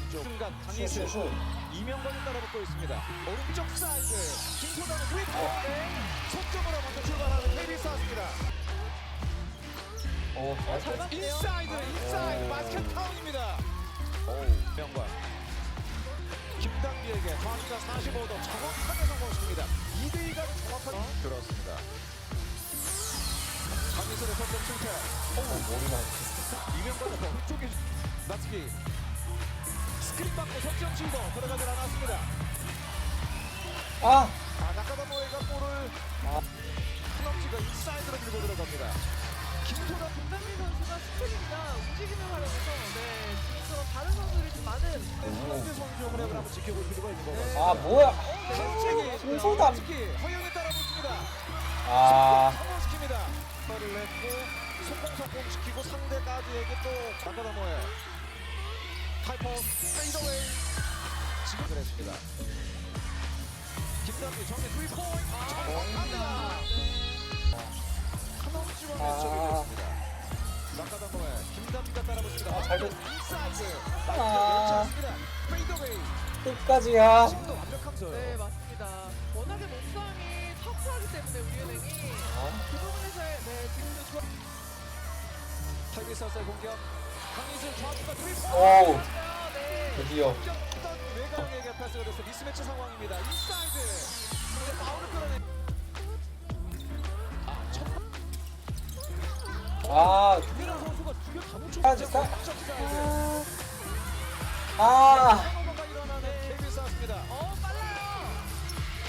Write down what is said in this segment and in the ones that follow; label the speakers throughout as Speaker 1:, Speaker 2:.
Speaker 1: 왼쪽 순간 강희수
Speaker 2: 슛슛슛
Speaker 1: 이명건이 따라붙고 있습니다. 오른쪽 사이드 김소담의 드리블 속점으로 먼저 출발하는 사입니다
Speaker 2: 오 잘했어
Speaker 1: 인사이드 인사이드
Speaker 2: 오.
Speaker 1: 바스켓 타운입니다. 오 명관 김당기에게 정확히가 45도 정확하게 성공시킵니다. 2대2가 정확하게 그렇습니다. 강희수의 선점 실패.
Speaker 2: 머리만
Speaker 1: 이명관의 오른쪽에 나츠키 스크린 받고 석점 시도 들어가질 않았습니다.
Speaker 2: 아
Speaker 1: 아 나카다모에가 볼을
Speaker 2: 아.
Speaker 1: 클럽지가 인사이드로 밀고 들어갑니다. 김소담
Speaker 3: 김당민 선수가 스크린이나 움직임을 활용해서 네, 지금처럼 다른 선수들이 좀 많은
Speaker 1: 현재 선수 활약을 한번 지켜볼 필요가 있는 것 같습니다.
Speaker 2: 아 뭐야
Speaker 1: 갑자기
Speaker 2: 김소담.
Speaker 1: 특히 허영에 따라붙습니다.
Speaker 2: 아
Speaker 1: 성공시킵니다. 발을 냈고 속공 성공시키고 상대까지에게 또 나카다모에 타이퍼 페이더웨이 지금 그랬습니다. 김남기 정리 3포인트 정확합니다. 하나로 집어낸
Speaker 2: 아.
Speaker 1: 적이 됐습니다. 나카다모에 김남기가 따라붙습니다.
Speaker 2: 아, 잘 됐-
Speaker 1: 인사이드
Speaker 2: 아.
Speaker 1: 페이더웨이
Speaker 2: 끝까지야
Speaker 1: 지금도 완벽함서요.
Speaker 3: 네 맞습니다. 워낙에 몸싸움이 터프하기 때문에 우리은행이
Speaker 2: 아,
Speaker 3: 그 부분에서 네 지금도 좋아.
Speaker 1: 타이비스 사의 공격 강희슬 좌측과 3포인트
Speaker 2: 오우
Speaker 3: 네.
Speaker 2: 드디어
Speaker 1: 끌어내. 아, 첫
Speaker 2: 아.
Speaker 1: 아,
Speaker 2: 진짜?
Speaker 1: 아가 일어나는 KBS 아스입니다.
Speaker 3: 어 빨라요.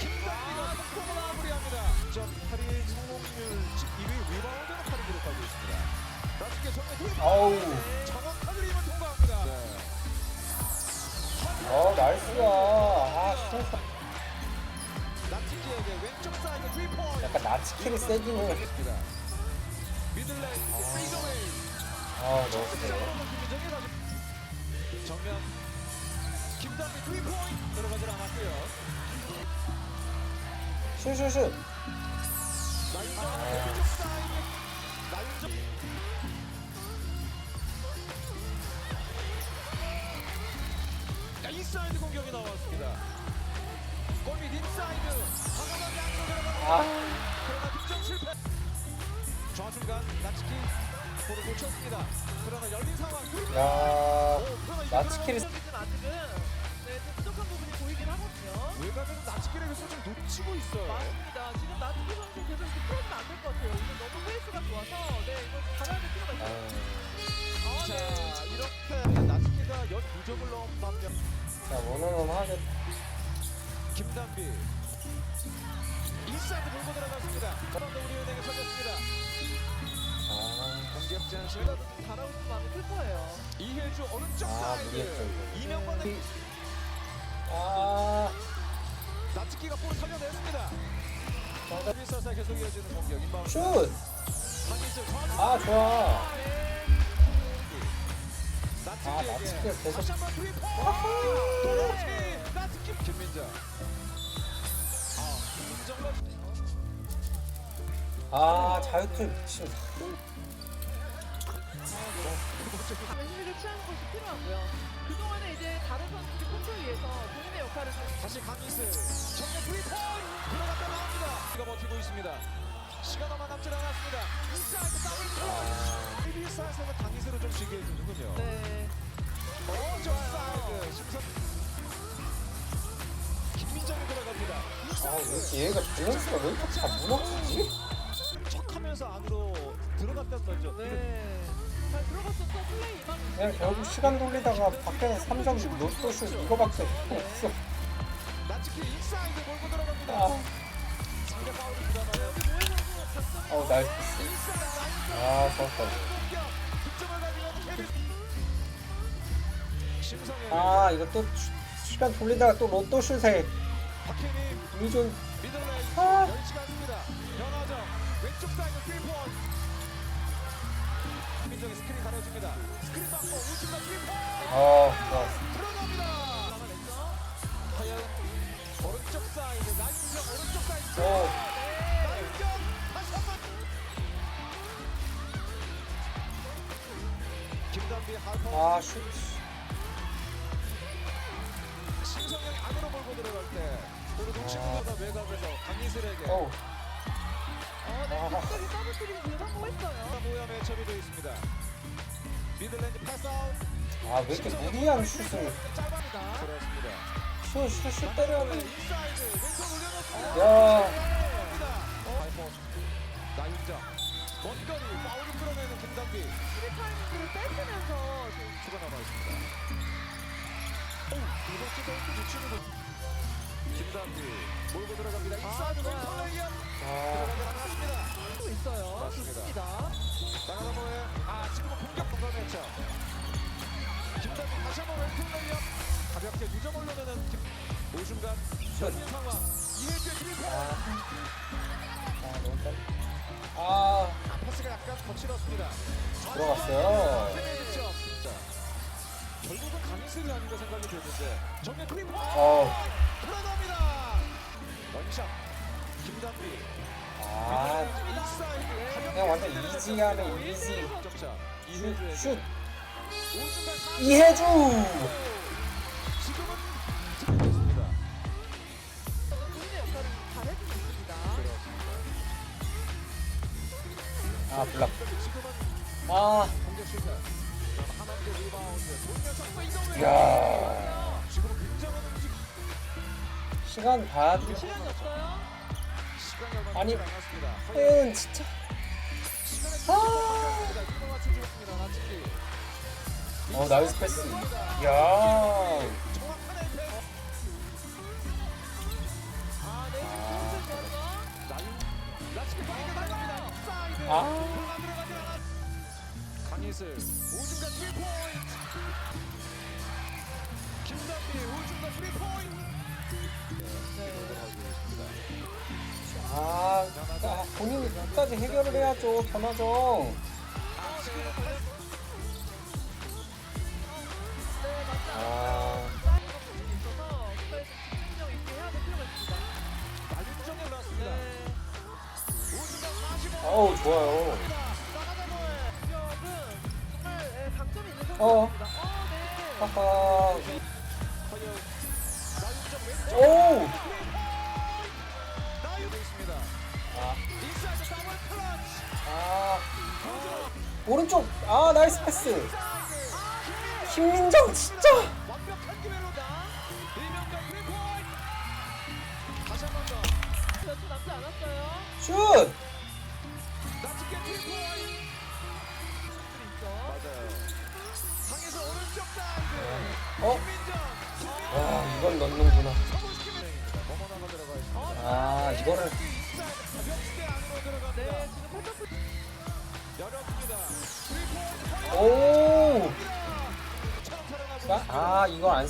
Speaker 1: 김단비가 속공을 마무리합니다. 10.8일 성공률 12위 리바운드는 8위 기록하고 있습니다. 나중에 정면 돌파.
Speaker 2: 어우 어 나이스야 아
Speaker 1: 3포인트.
Speaker 2: 약간 나치키를 세긴 해
Speaker 1: 미들레인 페이더웨이.
Speaker 2: 아 너무 세
Speaker 1: 정면 김단비 3포인트 들어가질 않았고요.
Speaker 2: 슛슛슛 아.
Speaker 1: 인사이드 공격이 나왔습니다. 골밑 인사이드 과감하게 안으로 들어갑니다.
Speaker 2: 아
Speaker 1: 그러나 득점 실패. 좌중간 나치키 볼을 놓쳤습니다. 그러나 열린 상황.
Speaker 2: 야,
Speaker 1: 오, 그러나 이거
Speaker 2: 나치키를
Speaker 3: 아직은 네, 좀 부족한 부분이 보이긴 하거든요.
Speaker 1: 외곽에서 나치키를 계속 좀 놓치고 있어요.
Speaker 3: 맞습니다. 지금 나트기 선수 계속 풀어주면 안 될 것 같아요. 오늘 너무 페이스가 좋아서 네 이거 잘해야 될 필요가 있어요.
Speaker 2: 아,
Speaker 3: 아,
Speaker 1: 자,
Speaker 3: 네.
Speaker 1: 이렇게 나치키가 12점을 넣은 반면
Speaker 2: 자 원어는 하겠
Speaker 1: 김단비 인사이드 돌고 들어갔습니다. 그런데 우리은행에 살렸습니다.
Speaker 2: 아,
Speaker 1: 공격 제한
Speaker 3: 그래도 좀 잘하고 싶은 마음이 클 거예요.
Speaker 1: 이혜주 오른쪽
Speaker 2: 아, 무리했죠,
Speaker 1: 사이드
Speaker 2: 이거.
Speaker 1: 이명관의
Speaker 2: 아,
Speaker 1: 나치키가 볼을 살려냈습니다. 비서사 계속 이어지는 공격 인바운드
Speaker 2: 슛!
Speaker 1: 강희슬 좌측
Speaker 2: 아, 좋아. 아, 나치키가 계속-
Speaker 1: 다시 한번 또다시 나치키 김민정 아 김민정과
Speaker 2: 아, 자유투 미친.
Speaker 3: 휴식을 취하는 것이 필요하고요. 그동안에 이제 다른 선수들이 컨트롤 위해서 본인의 역할을 좀
Speaker 1: 다시 강희슬 정면 드리블 들어갔다 나옵니다 이가 버티고 있습니다 시간 얼마 남질 않았습니다. 인사이드 더블 클러치 KBS에서는 강희슬을 좀 쉬게 해주는군요.
Speaker 3: 네.
Speaker 1: 오른쪽 사이드. 심선 김민정이 들어갑니다.
Speaker 2: 아, 왜
Speaker 1: 인사이드
Speaker 2: 이렇게 얘가 밸런스가 왜 이렇게 다 무너지지?
Speaker 1: 척하면서 안으로 들어갔다는 거죠.
Speaker 3: 네. 잘 들어갔었어 플레이? 이만큼.
Speaker 2: 그냥 결국 시간 돌리다가 밖에서 3점 노스슛 이거밖에 없어.
Speaker 1: 나치키 인사이드 몰고 들어갑니다.
Speaker 2: 아,
Speaker 1: 상대
Speaker 2: 어우, 나이스. 아, 좋았다. 아, 이거 또 시- 시간 돌리다가 또 로또 슛에 이존 아.
Speaker 1: 열시가 않습니다 변화정 왼쪽 사이드 3포인트 민정의 스크린 가려줍니다 스크린 받고 우측과 3포인트
Speaker 2: 아, 좋았어.
Speaker 1: 오 김단비
Speaker 2: 아, 슛.
Speaker 1: 신성현 안으로 몰고 들어갈 때 오늘 동시구가 외곽에서 강희슬에게
Speaker 2: 어,
Speaker 3: 네,
Speaker 2: 아.
Speaker 3: 갑자기 트리플 성공했어요.
Speaker 1: 모야 매첩이 되어 있습니다. 미들랜드 패스아웃
Speaker 2: 아 왜 이렇게 무리한 슛을
Speaker 1: 짧습니다. 그렇습니다.
Speaker 2: 슛 슛 슛 때려야 돼
Speaker 1: 인사이드 왼손 올려놓습니다.
Speaker 2: 야.
Speaker 1: 파이퍼 나윤정 원거리 파울을 끌어내는 김단비
Speaker 3: 수비 타이밍을 뺏으면서 좀
Speaker 1: 추가 남아 있습니다. 오 이번 주 덩크 놓치는 거. 김단비 몰고 들어갑니다.
Speaker 2: 아,
Speaker 1: 강희슬이 아닌가 생각이 들는데 정면 트리플
Speaker 2: 어.
Speaker 1: 들어갑니다. 원샷 김단비
Speaker 2: 아
Speaker 1: 인사이드
Speaker 2: 그냥 완전
Speaker 1: 득점.
Speaker 2: 이지. 슛 이해주
Speaker 1: 지금은 듣고 있습니다.
Speaker 3: 본인의 역할을 잘 해주고 있습니다.
Speaker 2: 아 블락
Speaker 1: 지금은
Speaker 2: 아
Speaker 1: 공격 실패.
Speaker 2: 야. 시간 봐야지 아니. 혜은 진짜 아. 어 나이스 패스 야
Speaker 1: 정확한 엘페.
Speaker 3: 아,
Speaker 2: 아.
Speaker 1: 강희슬 오중간 3포인트. 김단비 오중간 3포인트.
Speaker 2: 아, 아, 본인이 끝까지 해결을 해야죠 변화정
Speaker 3: 네.
Speaker 2: 아
Speaker 3: 사이드가 부분이 있어서 끝까지 좀 집중력 있게 해야 될 필요가 있습니다.
Speaker 1: 나윤정이 올랐습니다.
Speaker 3: 네.
Speaker 1: 오중간 45.
Speaker 2: 어우 좋아요 어. 하하. 오. 아, 오른쪽 아 나이스 패스 김민정 진짜
Speaker 1: 완
Speaker 3: 금 팔top
Speaker 1: 열었습니다. 3포인트.
Speaker 2: 오
Speaker 1: 처럼 살아나고
Speaker 2: 자, 아 이거 안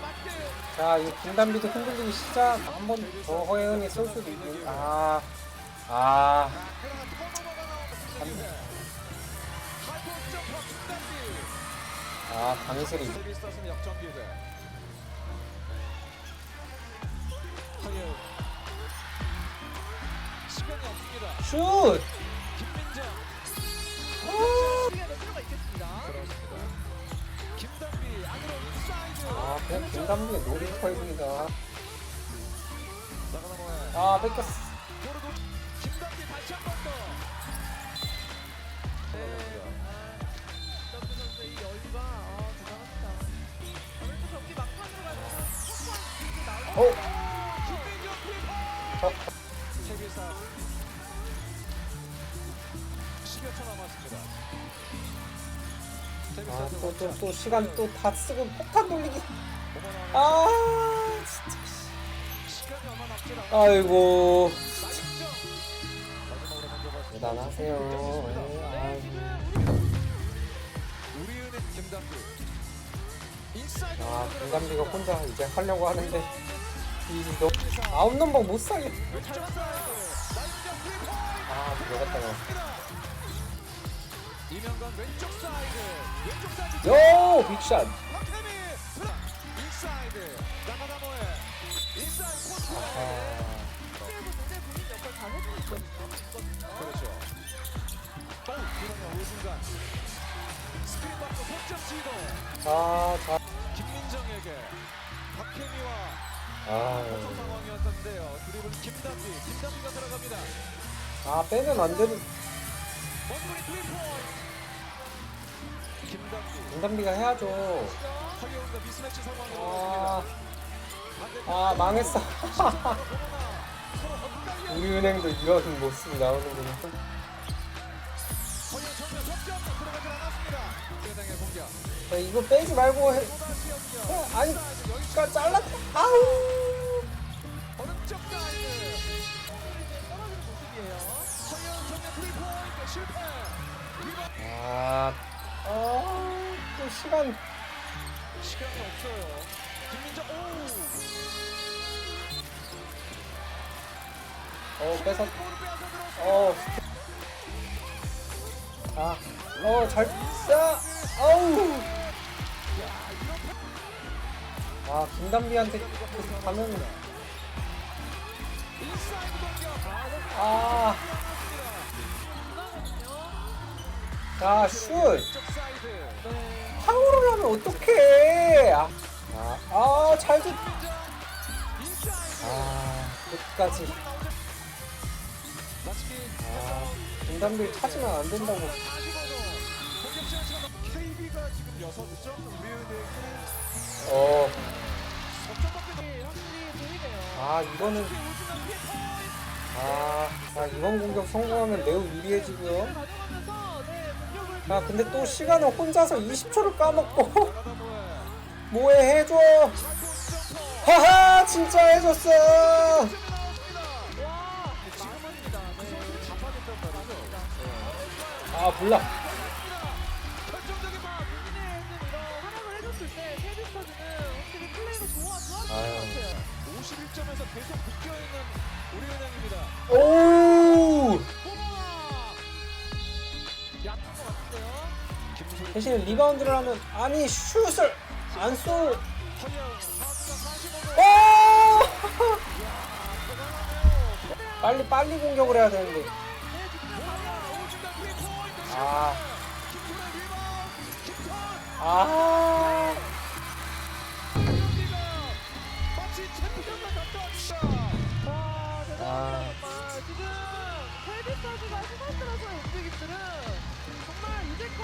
Speaker 1: 맞게.
Speaker 2: 자 이거 김단비도 흔들리기 시작 한 번 더 허예은이 쏠 수도 있고 아아
Speaker 1: 그
Speaker 2: 아,
Speaker 1: 없습니다.
Speaker 2: 슛.
Speaker 1: 김단비 인사이드.
Speaker 2: 아 그냥 김단비의 놀이터 이분이다
Speaker 1: 나가나 뭐해.
Speaker 2: 아 뺏겼어
Speaker 1: 김단비 다시 한 번 더.
Speaker 3: 네, 아, 김덕수 선수의 이 열기가
Speaker 2: 어?
Speaker 1: 김민정
Speaker 2: 어?
Speaker 1: 프리퍼. 세비스타. 10여 초 남았습니다.
Speaker 2: 아 또 또 또 시간 또 다 쓰고 폭탄 돌리기
Speaker 1: 아.
Speaker 2: 아 진짜. 아이고. 대단하세요
Speaker 3: 네.
Speaker 2: 아 김단비가 혼자 이제 하려고 하는데 이 너 아홉 넘버 못
Speaker 1: 프리퍼.
Speaker 2: 아 들어갔다가. 요 빅샷. 아 아, 자,
Speaker 1: 김민정의 박혜미에게 박혜미와
Speaker 2: 아,
Speaker 1: 어떤 상황이었는데요. 드리블 김단비, 김단비가 들어갑니다.
Speaker 2: 아 빼면 안 되는
Speaker 1: 원거리. 김단비,
Speaker 2: 김단비가 해야죠.
Speaker 1: 허예훈과 미스매치 상황으로
Speaker 2: 아, 아 망했어. 우리은행도 이런 모습이 나오는구나. 야, 이거 빼지 말고. 해. 아니,
Speaker 1: 까
Speaker 2: 잘랐다. 아우.
Speaker 1: 오른쪽 사이드.
Speaker 3: 떨어지는 모습이에요.
Speaker 1: 허예훈 정면 트리 포인트 실패. 리바운드.
Speaker 2: 아, 아, 또 시간.
Speaker 1: 시간이 없어요. 김민정 오.
Speaker 2: 어, 뺏어.
Speaker 1: 볼을 빼앗아 들어왔습니다.
Speaker 2: 어. 아, 어, 잘 쏴. 아우. 아, 김단비한테 계속 가면.
Speaker 1: 인사이드 공격.
Speaker 2: 아,
Speaker 3: 누나거든요.
Speaker 2: 자, 슛.
Speaker 1: 왼쪽 사이드.
Speaker 3: 네.
Speaker 2: 파울을 하면 어떡해. 아, 아, 아, 잘 줬.
Speaker 1: 인사이드.
Speaker 2: 아, 끝까지. 아, 김단비 찾으면 안 된다고.
Speaker 1: 45도. 공격 시간 시간 KB가 지금 6점, 우리 은행이
Speaker 2: 어,
Speaker 1: 3점밖에
Speaker 3: 네, 확실히 보이네요.
Speaker 2: 아, 이거는. 아, 아, 이번 공격 성공하면 매우 유리해지고요. 아, 근데 또 시간을 혼자서 20초를 까먹고.
Speaker 1: 뭐해.
Speaker 2: 해줘. 하하, 진짜 해줬어.
Speaker 1: 아,
Speaker 2: 몰라.
Speaker 1: 51점에서 계속 묶여 있는 우리은행입니다.
Speaker 2: 오!
Speaker 1: 얕은 것 같은데요. 김소리.
Speaker 2: 대신에 리바운드를 하면, 아니, 슛을 안 쏘.
Speaker 1: 허리야. 파스가 45도.
Speaker 2: 오! 빨리, 빨리 공격을 해야 되는데. 아,
Speaker 1: 김소리 리바운드. 김선.
Speaker 2: 아.
Speaker 1: 와 대단합니다. 정말 지금 데뷔 선수가 힘을 들어서 움직임들은 정말 이제껏